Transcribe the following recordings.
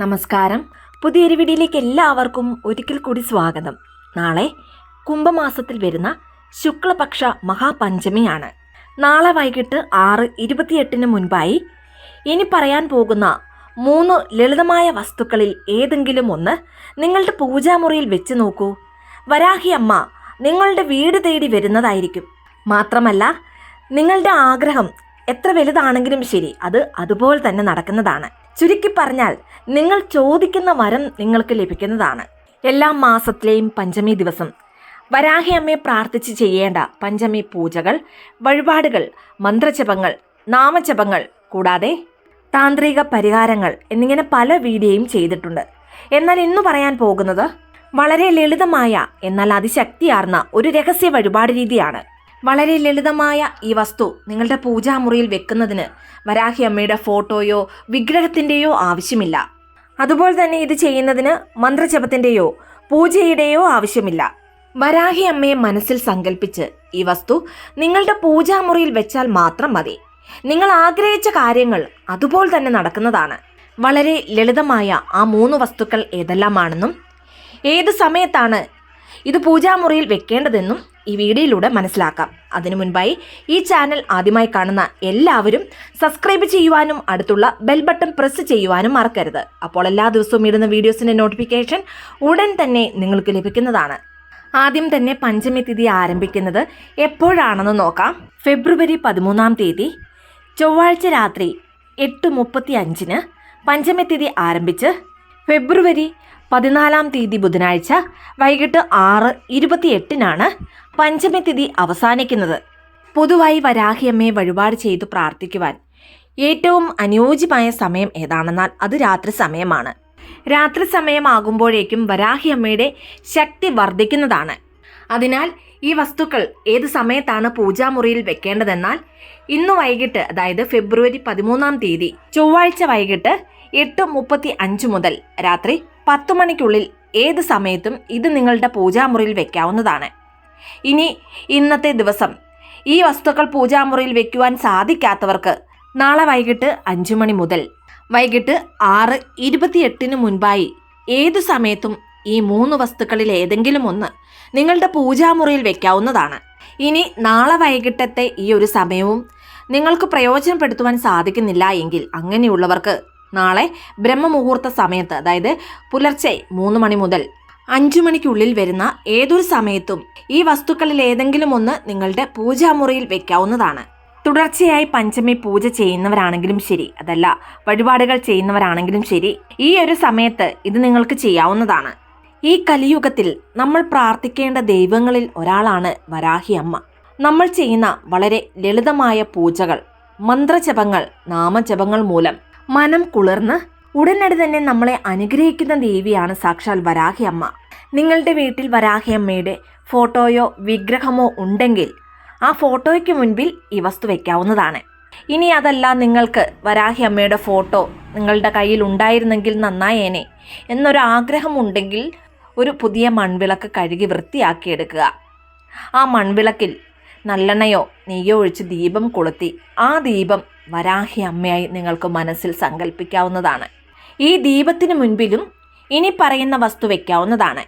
നമസ്കാരം. പുതിയൊരു വീഡിയോയിലേക്ക് എല്ലാവർക്കും ഒരിക്കൽ കൂടി സ്വാഗതം. നാളെ കുംഭമാസത്തിൽ വരുന്ന ശുക്ലപക്ഷ മഹാപഞ്ചമിയാണ്. നാളെ വൈകിട്ട് ആറ് ഇരുപത്തിയെട്ടിന് മുൻപായി ഇനി പറയാൻ പോകുന്ന മൂന്ന് ലളിതമായ വസ്തുക്കളിൽ ഏതെങ്കിലും ഒന്ന് നിങ്ങളുടെ പൂജാമുറിയിൽ വെച്ച് നോക്കൂ. വരാഹി അമ്മ നിങ്ങളുടെ വീട് തേടി വരുന്നതായിരിക്കും. മാത്രമല്ല നിങ്ങളുടെ ആഗ്രഹം എത്ര വലുതാണെങ്കിലും ശരി അത് അതുപോലെ തന്നെ നടക്കുന്നതാണ്. ചുരുക്കി പറഞ്ഞാൽ നിങ്ങൾ ചോദിക്കുന്ന വരം നിങ്ങൾക്ക് ലഭിക്കുന്നതാണ്. എല്ലാ മാസത്തിലെയും പഞ്ചമി ദിവസം. വരാഹി അമ്മയെ പ്രാർത്ഥിച്ച് ചെയ്യേണ്ട പഞ്ചമി പൂജകൾ വഴിപാടുകൾ മന്ത്രജപങ്ങൾ നാമജപങ്ങൾ കൂടാതെ താന്ത്രിക പരിഹാരങ്ങൾ എന്നിങ്ങനെ പല വീഡിയോയും ചെയ്തിട്ടുണ്ട്. എന്നാൽ ഇന്ന് പറയാൻ പോകുന്നത് വളരെ ലളിതമായ എന്നാൽ അതിശക്തിയാർന്ന ഒരു രഹസ്യ വഴിപാട് രീതിയാണ്. വളരെ ലളിതമായ ഈ വസ്തു നിങ്ങളുടെ പൂജാമുറിയിൽ വെക്കുന്നതിന് വരാഹി അമ്മയുടെ ഫോട്ടോയോ വിഗ്രഹത്തിന്റെയോ ആവശ്യമില്ല. അതുപോലെ തന്നെ ഇത് ചെയ്യുന്നതിന് മന്ത്രജപത്തിന്റെയോ പൂജയുടെയോ ആവശ്യമില്ല. വരാഹി അമ്മയെ മനസ്സിൽ സങ്കല്പിച്ച് ഈ വസ്തു നിങ്ങളുടെ പൂജാമുറിയിൽ വെച്ചാൽ മാത്രം മതി. നിങ്ങൾ ആഗ്രഹിച്ച കാര്യങ്ങൾ അതുപോലെ തന്നെ നടക്കുന്നതാണ്. വളരെ ലളിതമായ ആ മൂന്ന് വസ്തുക്കൾ ഏതെല്ലാമാണെന്നും ഏത് സമയത്താണ് ഇത് പൂജാമുറിയിൽ വെക്കേണ്ടതെന്നും ഈ വീഡിയോയിലൂടെ മനസ്സിലാക്കാം. അതിനു മുൻപായി ഈ ചാനൽ ആദ്യമായി കാണുന്ന എല്ലാവരും സബ്സ്ക്രൈബ് ചെയ്യുവാനും അടുത്തുള്ള ബെൽ ബട്ടൺ പ്രസ് ചെയ്യുവാനും മറക്കരുത്. അപ്പോൾ എല്ലാ ദിവസവും ഇടുന്ന വീഡിയോസിന്റെ നോട്ടിഫിക്കേഷൻ ഉടൻ തന്നെ നിങ്ങൾക്ക് ലഭിക്കുന്നതാണ്. ആദ്യം തന്നെ പഞ്ചമി തിഥി ആരംഭിക്കുന്നത് എപ്പോഴാണെന്ന് നോക്കാം. ഫെബ്രുവരി പതിമൂന്നാം തീയതി ചൊവ്വാഴ്ച രാത്രി എട്ട് മുപ്പത്തി അഞ്ചിന് പഞ്ചമി തിഥി ആരംഭിച്ച് ഫെബ്രുവരി പതിനാലാം തീയതി ബുധനാഴ്ച വൈകിട്ട് ആറ് ഇരുപത്തിയെട്ടിനാണ് പഞ്ചമി തിഥി അവസാനിക്കുന്നത്. പൊതുവായി വരാഹിയമ്മയെ വഴിപാട് ചെയ്തു പ്രാർത്ഥിക്കുവാൻ. ഏറ്റവും അനുയോജ്യമായ സമയം ഏതാണെന്നാൽ അത് രാത്രി സമയമാണ്. രാത്രി സമയമാകുമ്പോഴേക്കും വരാഹിയമ്മയുടെ ശക്തി വർദ്ധിക്കുന്നതാണ്. അതിനാൽ ഈ വസ്തുക്കൾ ഏത് സമയത്താണ് പൂജാമുറിയിൽ വെക്കേണ്ടതെന്നാൽ ഇന്ന് വൈകിട്ട് അതായത് ഫെബ്രുവരി പതിമൂന്നാം തീയതി ചൊവ്വാഴ്ച വൈകിട്ട് എട്ട് മുപ്പത്തി അഞ്ച് മുതൽ രാത്രി പത്ത് മണിക്കുള്ളിൽ ഏത് സമയത്തും ഇത് നിങ്ങളുടെ പൂജാമുറിയിൽ വെക്കാവുന്നതാണ്. ഇനി ഇന്നത്തെ ദിവസം ഈ വസ്തുക്കൾ പൂജാമുറിയിൽ വെക്കുവാൻ സാധിക്കാത്തവർക്ക് നാളെ വൈകിട്ട് അഞ്ചു മണി മുതൽ വൈകിട്ട് ആറ് ഇരുപത്തിയെട്ടിന് മുൻപായി ഏതു സമയത്തും ഈ മൂന്ന് വസ്തുക്കളിൽ ഏതെങ്കിലും ഒന്ന് നിങ്ങളുടെ പൂജാമുറിയിൽ വെക്കാവുന്നതാണ്. ഇനി നാളെ വൈകിട്ടത്തെ ഈ ഒരു സമയവും നിങ്ങൾക്ക് പ്രയോജനപ്പെടുത്തുവാൻ സാധിക്കുന്നില്ല എങ്കിൽ അങ്ങനെയുള്ളവർക്ക് നാളെ ബ്രഹ്മമുഹൂർത്ത സമയത്ത് അതായത് പുലർച്ചെ മൂന്ന് മണി മുതൽ അഞ്ചു മണിക്കുള്ളിൽ വരുന്ന ഏതൊരു സമയത്തും ഈ വസ്തുക്കളിൽ ഏതെങ്കിലും ഒന്ന് നിങ്ങളുടെ പൂജാമുറിയിൽ വെക്കാവുന്നതാണ്. തുടർച്ചയായി പഞ്ചമി പൂജ ചെയ്യുന്നവരാണെങ്കിലും ശരി. അതല്ല വഴിപാടുകൾ ചെയ്യുന്നവരാണെങ്കിലും ശരി. ഈ ഒരു സമയത്ത് ഇത് നിങ്ങൾക്ക് ചെയ്യാവുന്നതാണ്. ഈ കലിയുഗത്തിൽ നമ്മൾ പ്രാർത്ഥിക്കേണ്ട ദൈവങ്ങളിൽ ഒരാളാണ് വരാഹി അമ്മ. നമ്മൾ ചെയ്യുന്ന വളരെ ലളിതമായ പൂജകൾ മന്ത്രജപങ്ങൾ നാമജപങ്ങൾ മൂലം മനം കുളിർന്ന് ഉടനടി തന്നെ നമ്മളെ അനുഗ്രഹിക്കുന്ന ദേവിയാണ് സാക്ഷാൽ വരാഹിയമ്മ. നിങ്ങളുടെ വീട്ടിൽ വരാഹിയമ്മയുടെ ഫോട്ടോയോ വിഗ്രഹമോ ഉണ്ടെങ്കിൽ ആ ഫോട്ടോയ്ക്ക് മുൻപിൽ ഈ വസ്തു വയ്ക്കാവുന്നതാണ് ഇനി അതല്ല നിങ്ങൾക്ക് വരാഹിയമ്മയുടെ ഫോട്ടോ നിങ്ങളുടെ കയ്യിൽ ഉണ്ടായിരുന്നെങ്കിൽ നന്നായേനെ എന്നൊരു ആഗ്രഹമുണ്ടെങ്കിൽ ഒരു പുതിയ മൺവിളക്ക് കഴുകി വൃത്തിയാക്കി എടുക്കുക ആ മൺവിളക്കിൽ നല്ലെണ്ണയോ നെയ്യോ ഒഴിച്ച് ദീപം കൊളുത്തി ആ ദീപം വരാഹി അമ്മയായി നിങ്ങൾക്ക് മനസ്സിൽ സങ്കല്പിക്കാവുന്നതാണ് ഈ ദീപത്തിന് മുൻപിലും ഇനി പറയുന്ന വസ്തു വയ്ക്കാവുന്നതാണ്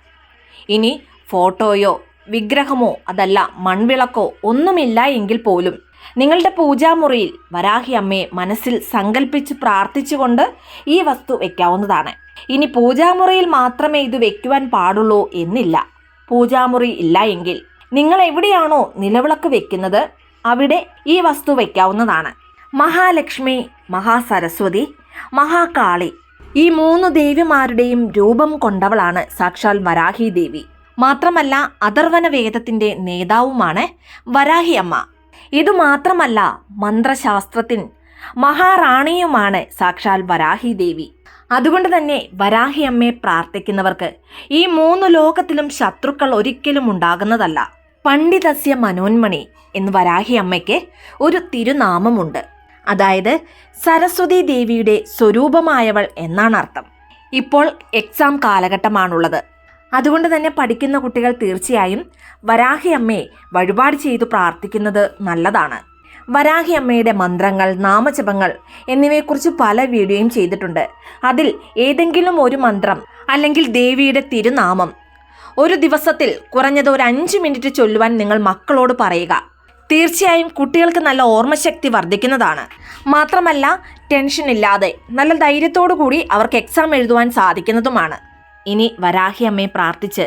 ഇനി ഫോട്ടോയോ വിഗ്രഹമോ അതല്ല മൺവിളക്കോ ഒന്നുമില്ല എങ്കിൽ പോലും നിങ്ങളുടെ പൂജാമുറിയിൽ വരാഹി അമ്മയെ മനസ്സിൽ സങ്കല്പിച്ച് പ്രാർത്ഥിച്ചുകൊണ്ട് ഈ വസ്തു വയ്ക്കാവുന്നതാണ് ഇനി പൂജാമുറിയിൽ മാത്രമേ ഇത് വെക്കുവാൻ പാടുള്ളൂ എന്നില്ല. പൂജാമുറി ഇല്ല എങ്കിൽ നിങ്ങൾ എവിടെയാണോ നിലവിളക്ക് വെക്കുന്നത് അവിടെ ഈ വസ്തു വെക്കാവുന്നതാണ്. മഹാലക്ഷ്മി മഹാസരസ്വതി മഹാകാളി ഈ മൂന്ന് ദേവിമാരുടെയും രൂപം കൊണ്ടവളാണ് സാക്ഷാൽ വരാഹി ദേവി. മാത്രമല്ല അഥർവന വേദത്തിന്റെ നേതാവുമാണ് വരാഹി അമ്മ. ഇതുമാത്രമല്ല മന്ത്രശാസ്ത്രത്തിൻ മഹാറാണിയുമാണ് സാക്ഷാൽ വരാഹി ദേവി. അതുകൊണ്ട് തന്നെ വരാഹി അമ്മയെ പ്രാർത്ഥിക്കുന്നവർക്ക് ഈ മൂന്ന് ലോകത്തിലും ശത്രുക്കൾ ഒരിക്കലും ഉണ്ടാകുന്നതല്ല. പണ്ഡിതസ്യ മനോന്മണി എന്ന് വരാഹി അമ്മയ്ക്ക് ഒരു തിരുനാമമുണ്ട്. അതായത് സരസ്വതി ദേവിയുടെ സ്വരൂപമായവൾ എന്നാണ് അർത്ഥം. ഇപ്പോൾ എക്സാം കാലഘട്ടമാണുള്ളത്. അതുകൊണ്ട് തന്നെ പഠിക്കുന്ന കുട്ടികൾ തീർച്ചയായും വരാഹി അമ്മയെ വഴിപാട് ചെയ്തു പ്രാർത്ഥിക്കുന്നത് നല്ലതാണ്. വരാഹി അമ്മയുടെ മന്ത്രങ്ങൾ നാമജപങ്ങൾ എന്നിവയെക്കുറിച്ച് പല വീഡിയോയും ചെയ്തിട്ടുണ്ട്. അതിൽ ഏതെങ്കിലും ഒരു മന്ത്രം അല്ലെങ്കിൽ ദേവിയുടെ തിരുനാമം ഒരു ദിവസത്തിൽ കുറഞ്ഞത് ഒരു അഞ്ച് മിനിറ്റ് ചൊല്ലുവാൻ നിങ്ങൾ മക്കളോട് പറയുക. തീർച്ചയായും കുട്ടികൾക്ക് നല്ല ഓർമ്മശക്തി വർദ്ധിക്കുന്നതാണ്. മാത്രമല്ല ടെൻഷൻ ഇല്ലാതെ നല്ല ധൈര്യത്തോടു കൂടി അവർക്ക് എക്സാം എഴുതുവാൻ സാധിക്കുന്നതുമാണ്. ഇനി വരാഹി അമ്മയെ പ്രാർത്ഥിച്ച്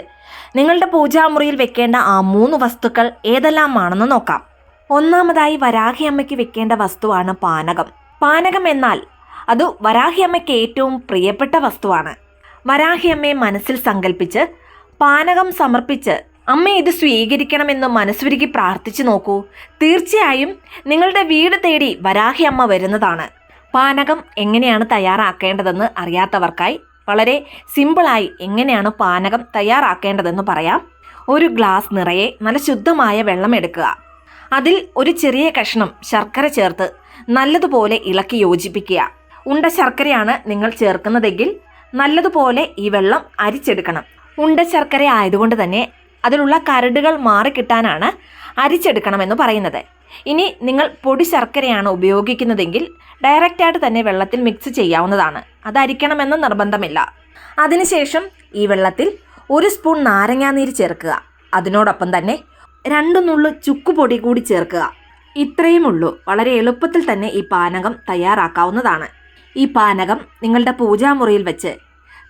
നിങ്ങളുടെ പൂജാമുറിയിൽ വെക്കേണ്ട ആ മൂന്ന് വസ്തുക്കൾ ഏതെല്ലാമാണെന്ന് നോക്കാം. ഒന്നാമതായി വരാഹി അമ്മയ്ക്ക് വെക്കേണ്ട വസ്തുവാണ് പാനകം. പാനകം എന്നാൽ അത് വരാഹി അമ്മയ്ക്ക് ഏറ്റവും പ്രിയപ്പെട്ട വസ്തുവാണ്. വരാഹി അമ്മയെ മനസ്സിൽ സങ്കല്പിച്ച് പാനകം സമർപ്പിച്ച് അമ്മ ഇത് സ്വീകരിക്കണമെന്ന് മനസ്സുരുക്കി പ്രാർത്ഥിച്ചു നോക്കൂ. തീർച്ചയായും നിങ്ങളുടെ വീട് തേടി വരാഹി അമ്മ വരുന്നതാണ്. പാനകം എങ്ങനെയാണ് തയ്യാറാക്കേണ്ടതെന്ന് അറിയാത്തവർക്കായി വളരെ സിമ്പിളായി എങ്ങനെയാണ് പാനകം തയ്യാറാക്കേണ്ടതെന്ന് പറയാം. ഒരു ഗ്ലാസ് നിറയെ നല്ല ശുദ്ധമായ വെള്ളം എടുക്കുക. അതിൽ ഒരു ചെറിയ കഷ്ണം ശർക്കര ചേർത്ത് നല്ലതുപോലെ ഇളക്കി യോജിപ്പിക്കുക. ഉണ്ട ശർക്കരയാണ് നിങ്ങൾ ചേർക്കുന്നതെങ്കിൽ നല്ലതുപോലെ ഈ വെള്ളം അരിച്ചെടുക്കണം. ഉണ്ട ശർക്കര ആയതുകൊണ്ട് തന്നെ അതിലുള്ള കരടുകൾ മാറിക്കിട്ടാനാണ് അരിച്ചെടുക്കണമെന്ന് പറയുന്നത്. ഇനി നിങ്ങൾ പൊടി ശർക്കരയാണ് ഉപയോഗിക്കുന്നതെങ്കിൽ ഡയറക്റ്റായിട്ട് തന്നെ വെള്ളത്തിൽ മിക്സ് ചെയ്യാവുന്നതാണ്. അത് അരിക്കണമെന്ന് നിർബന്ധമില്ല. അതിനുശേഷം ഈ വെള്ളത്തിൽ ഒരു സ്പൂൺ നാരങ്ങാനീര് ചേർക്കുക. അതിനോടൊപ്പം തന്നെ രണ്ടു നുള്ളു ചുക്കുപൊടി കൂടി ചേർക്കുക. ഇത്രയും ഉള്ളൂ. വളരെ എളുപ്പത്തിൽ തന്നെ ഈ പാനകം തയ്യാറാക്കാവുന്നതാണ്. ഈ പാനകം നിങ്ങളുടെ പൂജാമുറിയിൽ വെച്ച്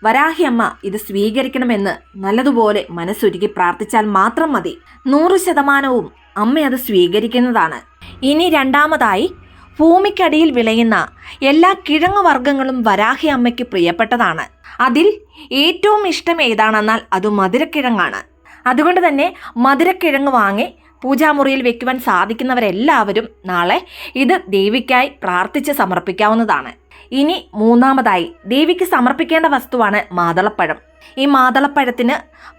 വരാഹി അമ്മ ഇത് സ്വീകരിക്കണമെന്ന് നല്ലതുപോലെ മനസ്സൊരുക്കി പ്രാർത്ഥിച്ചാൽ മാത്രം മതി. നൂറ് ശതമാനവും അമ്മ അത് സ്വീകരിക്കുന്നതാണ്. ഇനി രണ്ടാമതായി ഭൂമിക്കടിയിൽ വിളയുന്ന എല്ലാ കിഴങ്ങു വർഗങ്ങളും വരാഹി അമ്മയ്ക്ക് പ്രിയപ്പെട്ടതാണ്. അതിൽ ഏറ്റവും ഇഷ്ടം ഏതാണെന്നാൽ അത് മധുരക്കിഴങ്ങാണ്. അതുകൊണ്ട് തന്നെ മധുരക്കിഴങ്ങ് വാങ്ങി പൂജാമുറിയിൽ വെക്കുവാൻ സാധിക്കുന്നവരെല്ലാവരും നാളെ ഇത് ദേവിക്കായി പ്രാർത്ഥിച്ച് സമർപ്പിക്കാവുന്നതാണ്. ഇനി മൂന്നാമതായി ദേവിക്ക് സമർപ്പിക്കേണ്ട വസ്തുവാണ് മാതളപ്പഴം. ഈ മാതളപ്പഴത്തിന്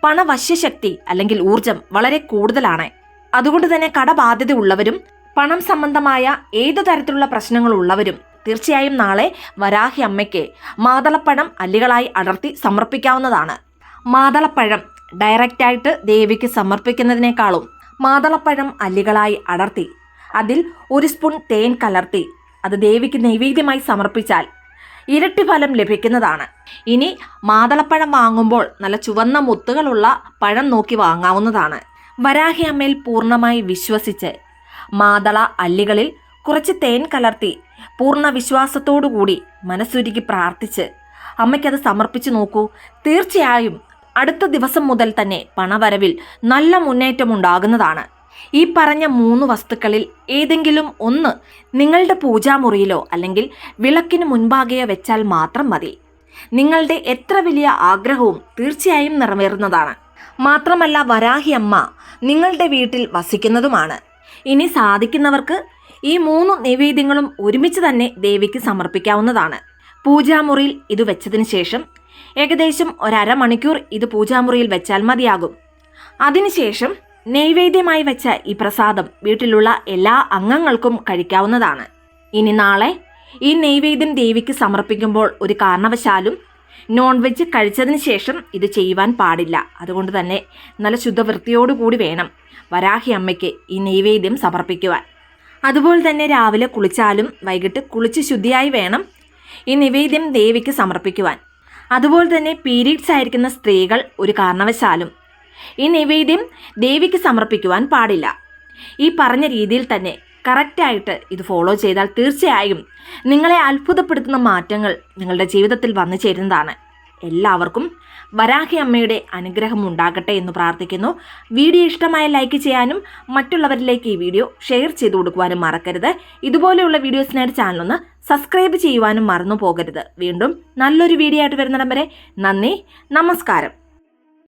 പണവശ്യശക്തി അല്ലെങ്കിൽ ഊർജം വളരെ കൂടുതലാണ്. അതുകൊണ്ട് തന്നെ കടബാധ്യത ഉള്ളവരും പണം സംബന്ധമായ ഏതു തരത്തിലുള്ള പ്രശ്നങ്ങൾ ഉള്ളവരും തീർച്ചയായും നാളെ വരാഹി അമ്മയ്ക്ക് മാതളപ്പഴം അല്ലികളായി അടർത്തി സമർപ്പിക്കാവുന്നതാണ്. മാതളപ്പഴം ഡയറക്റ്റായിട്ട് ദേവിക്ക് സമർപ്പിക്കുന്നതിനേക്കാളും മാതളപ്പഴം അല്ലികളായി അടർത്തി അതിൽ ഒരു സ്പൂൺ തേൻ കലർത്തി അത് ദേവിക്ക് നൈവേദ്യമായി സമർപ്പിച്ചാൽ ഇരട്ടി ഫലം ലഭിക്കുന്നതാണ്. ഇനി മാതളപ്പഴം വാങ്ങുമ്പോൾ നല്ല ചുവന്ന മുത്തുകളുള്ള പഴം നോക്കി വാങ്ങാവുന്നതാണ്. വരാഹി അമ്മയിൽ പൂർണമായി വിശ്വസിച്ച് മാതള അല്ലികളിൽ കുറച്ച് തേൻ കലർത്തി പൂർണ വിശ്വാസത്തോടുകൂടി മനസ്സുരുക്കി പ്രാർത്ഥിച്ച് അമ്മയ്ക്കത് സമർപ്പിച്ചു നോക്കൂ. തീർച്ചയായും അടുത്ത ദിവസം മുതൽ തന്നെ പണവരവിൽ നല്ല മുന്നേറ്റം ഉണ്ടാകുന്നതാണ് ഈ പറഞ്ഞ മൂന്ന് വസ്തുക്കളിൽ ഏതെങ്കിലും ഒന്ന് നിങ്ങളുടെ പൂജാമുറിയിലോ അല്ലെങ്കിൽ വിളക്കിന് മുൻപാകെയോ വെച്ചാൽ മാത്രം മതി. നിങ്ങളുടെ എത്ര വലിയ ആഗ്രഹവും തീർച്ചയായും നിറവേറുന്നതാണ്. മാത്രമല്ല വരാഹി അമ്മ നിങ്ങളുടെ വീട്ടിൽ വസിക്കുന്നതുമാണ്. ഇനി സാധിക്കുന്നവർക്ക് ഈ മൂന്ന് നിവേദ്യങ്ങളും ഒരുമിച്ച് തന്നെ ദേവിക്ക് സമർപ്പിക്കാവുന്നതാണ്. പൂജാമുറിയിൽ ഇത് വെച്ചതിന് ശേഷം ഏകദേശം ഒരമണിക്കൂർ ഇത് പൂജാമുറിയിൽ വെച്ചാൽ മതിയാകും. അതിനുശേഷം നൈവേദ്യമായി വെച്ച ഈ പ്രസാദം വീട്ടിലുള്ള എല്ലാ അംഗങ്ങൾക്കും കഴിക്കാവുന്നതാണ്. ഇനി നാളെ ഈ നൈവേദ്യം ദേവിക്ക് സമർപ്പിക്കുമ്പോൾ ഒരു കാരണവശാലും നോൺ വെജ് കഴിച്ചതിന് ശേഷം ഇത് ചെയ്യുവാൻ പാടില്ല. അതുകൊണ്ട് തന്നെ നല്ല ശുദ്ധവൃത്തിയോടുകൂടി വേണം വരാഹി അമ്മയ്ക്ക് ഈ നൈവേദ്യം സമർപ്പിക്കുവാൻ. അതുപോലെ തന്നെ രാവിലെ കുളിച്ചാലും വൈകിട്ട് കുളിച്ച് ശുദ്ധിയായി വേണം ഈ നിവേദ്യം ദേവിക്ക് സമർപ്പിക്കുവാൻ. അതുപോലെ തന്നെ പീരീഡ്സ് ആയിരിക്കുന്ന സ്ത്രീകൾ ഒരു കാരണവശാലും ഈ നൈവേദ്യം ദേവിക്ക് സമർപ്പിക്കുവാൻ പാടില്ല. ഈ പറഞ്ഞ രീതിയിൽ തന്നെ കറക്റ്റായിട്ട് ഇത് ഫോളോ ചെയ്താൽ തീർച്ചയായും നിങ്ങളെ അത്ഭുതപ്പെടുത്തുന്ന മാറ്റങ്ങൾ നിങ്ങളുടെ ജീവിതത്തിൽ വന്നു ചേരുന്നതാണ്. എല്ലാവർക്കും വരാഹി അമ്മയുടെ അനുഗ്രഹം ഉണ്ടാകട്ടെ എന്ന് പ്രാർത്ഥിക്കുന്നു. വീഡിയോ ഇഷ്ടമായ ലൈക്ക് ചെയ്യാനും മറ്റുള്ളവരിലേക്ക് ഈ വീഡിയോ ഷെയർ ചെയ്തു കൊടുക്കുവാനും മറക്കരുത്. ഇതുപോലെയുള്ള വീഡിയോസിനായിട്ട് ചാനലൊന്ന് സബ്സ്ക്രൈബ് ചെയ്യുവാനും മറന്നു പോകരുത്. വീണ്ടും നല്ലൊരു വീഡിയോ ആയിട്ട് വരുന്നിടം വരെ നന്ദി നമസ്കാരം.